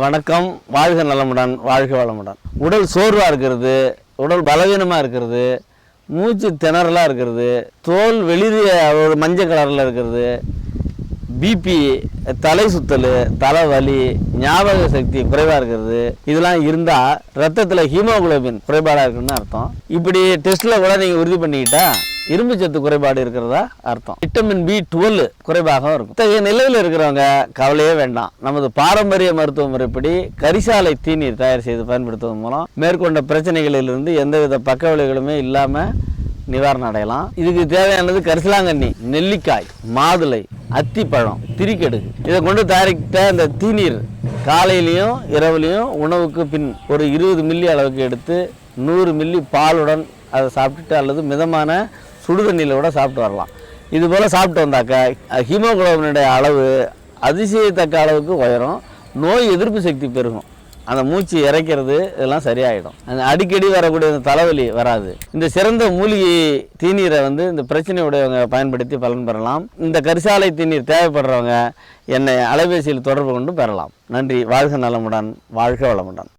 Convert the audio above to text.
வணக்கம். வாழ்க நலமுடன் வாழ்க வளமுடன். உடல் சோர்வாக இருக்கிறது உடல் பலவீனமாக இருக்கிறது மூச்சு திணறலாக இருக்கிறது தோல் வெளிரிய ஒரு மஞ்சள் கலரில் இருக்கிறது பிபி தலை சுத்தல் தலைவலி ஞாபக சக்தி குறைவாக இருக்கிறது. இதெல்லாம் இருந்தால் ரத்தத்தில் ஹீமோகுளோபின் குறைபாடாக இருக்குன்னு அர்த்தம். இப்படி டெஸ்ட்டில் கூட நீங்கள் உறுதி பண்ணிக்கிட்டா இரும்பு சத்து குறைபாடு இருக்கிறதா அர்த்தம். விட்டமின் பி டுவெல் குறைவாகவும் இருக்கும். இத்தகைய நிலையில் இருக்கிறவங்க கவலையே வேண்டாம். நமது பாரம்பரிய மருத்துவ முறைப்படி கரிசாலை தீநீர் தயார் செய்து பயன்படுத்துவதன் மூலம் மேற்கொண்ட பிரச்சனைகளிலிருந்து எந்தவித பக்க விளைவுகளுமே இல்லாமல் நிவாரணம் அடையலாம். இதுக்கு தேவையானது கரிசலாங்கண்ணி நெல்லிக்காய் மாதுளை அத்திப்பழம் திரிக்கடுகு இதை கொண்டு தயாரித்த இந்த தீநீர் காலையிலையும் இரவுலையும் உணவுக்கு பின் ஒரு இருபது மில்லி அளவுக்கு எடுத்து நூறு மில்லி பாலுடன் அதை சாப்பிட்டுட்டு அல்லது மிதமான சுடுதண்ணியில் கூட சாப்பிட்டு வரலாம். இது போல் சாப்பிட்டு வந்தாக்கா ஹீமோகுளோபினுடைய அளவு அதிசயத்தக்க அளவுக்கு உயரும். நோய் எதிர்ப்பு சக்தி பெருகும். அந்த மூச்சு இறைக்கிறது இதெல்லாம் சரியாயிடும். அந்த அடிக்கடி வரக்கூடிய அந்த தலைவலி வராது. இந்த சிறந்த மூலிகை தீநீரை வந்து இந்த பிரச்சனையுடையவங்க பயன்படுத்தி பலன் பெறலாம். இந்த கரிசாலை தீநீர் தேவைப்படுறவங்க என்னை அலைபேசியில் தொடர்பு கொண்டு பெறலாம். நன்றி. வாழ்க நலமுடன். வாழ்க வளமுடன்.